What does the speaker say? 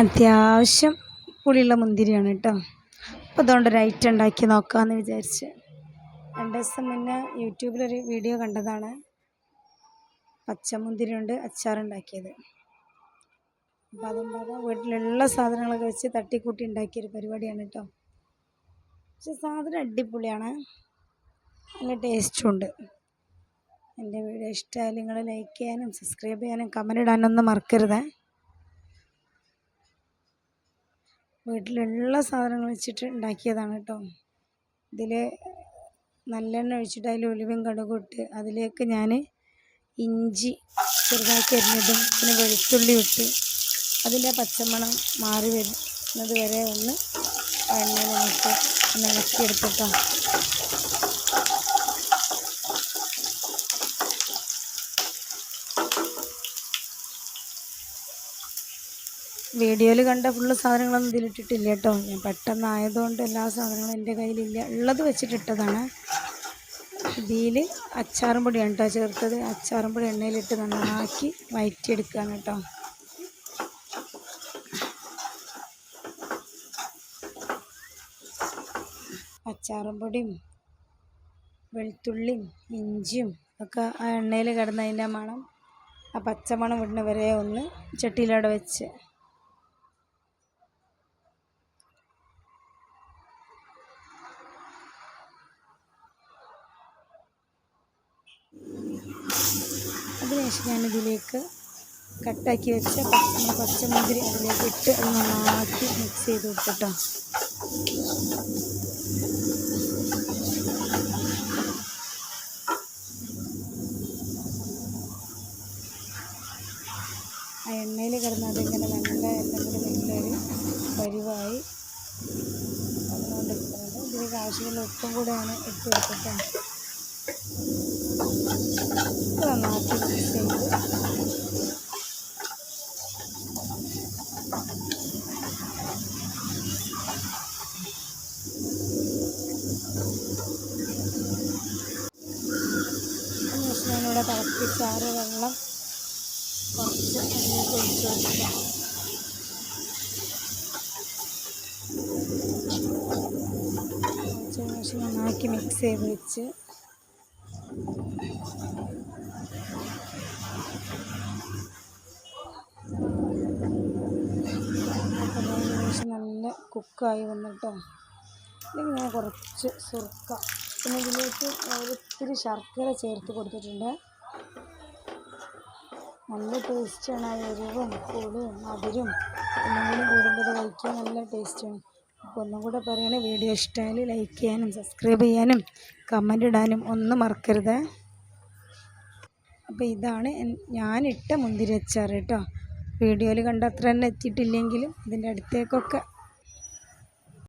അത്യാവശ്യം പുളിയുള്ള മുന്തിരിയാണ് കേട്ടോ. അപ്പോൾ അതുകൊണ്ട് ഒരു ഐറ്റം ഉണ്ടാക്കി നോക്കാമെന്ന് വിചാരിച്ച്. രണ്ട് ദിവസം മുന്നേ യൂട്യൂബിലൊരു വീഡിയോ കണ്ടതാണ്. പച്ചമുന്തിരി കൊണ്ട് അച്ചാറുണ്ടാക്കിയത് അപ്പോൾ അതുണ്ടാകാം വീട്ടിലുള്ള സാധനങ്ങളൊക്കെ വെച്ച് തട്ടിക്കൂട്ടി ഉണ്ടാക്കിയൊരു പരിപാടിയാണ് കേട്ടോ. പക്ഷെ സാധനം അടിപൊളിയാണ്. നല്ല ടേസ്റ്റും ഉണ്ട്. എന്റെ വീഡിയോ ഇഷ്ടമായാലും നിങ്ങൾ ലൈക്ക് ചെയ്യാനും സബ്സ്ക്രൈബ് ചെയ്യാനും കമന്റ് ഇടാനൊന്നും മറക്കരുത്. വീട്ടിലുള്ള സാധനങ്ങൾ വെച്ചിട്ട് ഉണ്ടാക്കിയതാണ് കേട്ടോ. ഇതിൽ നല്ലെണ്ണ ഒഴിച്ചിട്ട് അതിൽ ഉലുവയും കടുകും ഇട്ട് അതിലേക്ക് ഞാൻ ഇഞ്ചി ചെറുതാക്കി അരിഞ്ഞതും പിന്നെ വെളുത്തുള്ളി ഇട്ട് അതിന്റെ പച്ചമണം മാറി വരുന്നത് വരെ ഒന്ന് എണ്ണയിലിട്ട് ഒന്ന് ഇളക്കിയെടുത്തിട്ടോ. വീഡിയോയിൽ കണ്ട ഫുള്ള് സാധനങ്ങളൊന്നും ഇതിലിട്ടിട്ടില്ല കേട്ടോ. ഞാൻ പെട്ടെന്ന് ആയതുകൊണ്ട് എല്ലാ സാധനങ്ങളും എന്റെ കയ്യിലില്ല. ഉള്ളത് വെച്ചിട്ടിട്ടതാണ് ഇതിൽ അച്ചാറും പൊടിയാണ് കേട്ടോ ചേർത്തത്. അച്ചാറും പൊടി എണ്ണയിലിട്ട് നന്നാക്കി വയറ്റിയെടുക്കുകയാണ് കേട്ടോ. അച്ചാറും പൊടിയും വെളുത്തുള്ളിയും ഇഞ്ചിയും ഒക്കെ ആ എണ്ണയിൽ കിടന്നതിന്റെ മണം ആ പച്ചമണം വിടുന്ന വരെ ഒന്ന് ചട്ടിയിലവിടെ വെച്ച് അതിനുശേഷം ഞാനിതിലേക്ക് കട്ടാക്കി വെച്ച പച്ചമുന്തിരി അതിലേക്ക് ഇട്ട് അത് നന്നാക്കി മിക്സ് ചെയ്ത് കൊടുത്തിട്ടോ. ആ എണ്ണയിൽ കിടന്ന് അതിങ്ങനെ നല്ല എന്തെങ്കിലും നല്ലൊരു പരിവായി വന്നുകൊണ്ടിരിക്കുന്നത് ഇതിലേക്ക് ആവശ്യമുള്ള ഉപ്പും കൂടെയാണ് ഇട്ട് കൊടുത്തിട്ട് ഇത് നന്നാക്കി മിക്സ് ചെയ്ത് ഞാനിവിടെ തിളപ്പിച്ചാറ് വെള്ളം കുറച്ച് അതിലേക്ക് ഒഴിച്ച് കൊടുക്കാം ശേഷം നന്നാക്കി മിക്സ് ചെയ്ത് വെച്ച് കുക്കായി വന്നിട്ടോ. ഇതിങ്ങനെ കുറച്ച് സുർക്ക. പിന്നെ ഇതിലേക്ക് ഒത്തിരി ശർക്കര ചേർത്ത് കൊടുത്തിട്ടുണ്ട്. നല്ല ടേസ്റ്റാണ് ആ എരിവും പുളിയും മധുരം എല്ലാം കൂടി കൂടുമ്പോൾ കഴിക്കാൻ നല്ല ടേസ്റ്റാണ് അപ്പോൾ ഒന്നും കൂടെ പറയണേ വീഡിയോ ഇഷ്ടമായാൽ ലൈക്ക് ചെയ്യാനും സബ്സ്ക്രൈബ് ചെയ്യാനും കമന്റ് ഇടാനും ഒന്നും മറക്കരുത്. അപ്പോൾ ഇതാണ് ഞാനിട്ട മുന്തിരി അച്ചാർ കേട്ടോ. വീഡിയോയിൽ കണ്ട അത്ര തന്നെ എത്തിയിട്ടില്ലെങ്കിലും ഇതിന്റെ അടുത്തേക്കൊക്കെ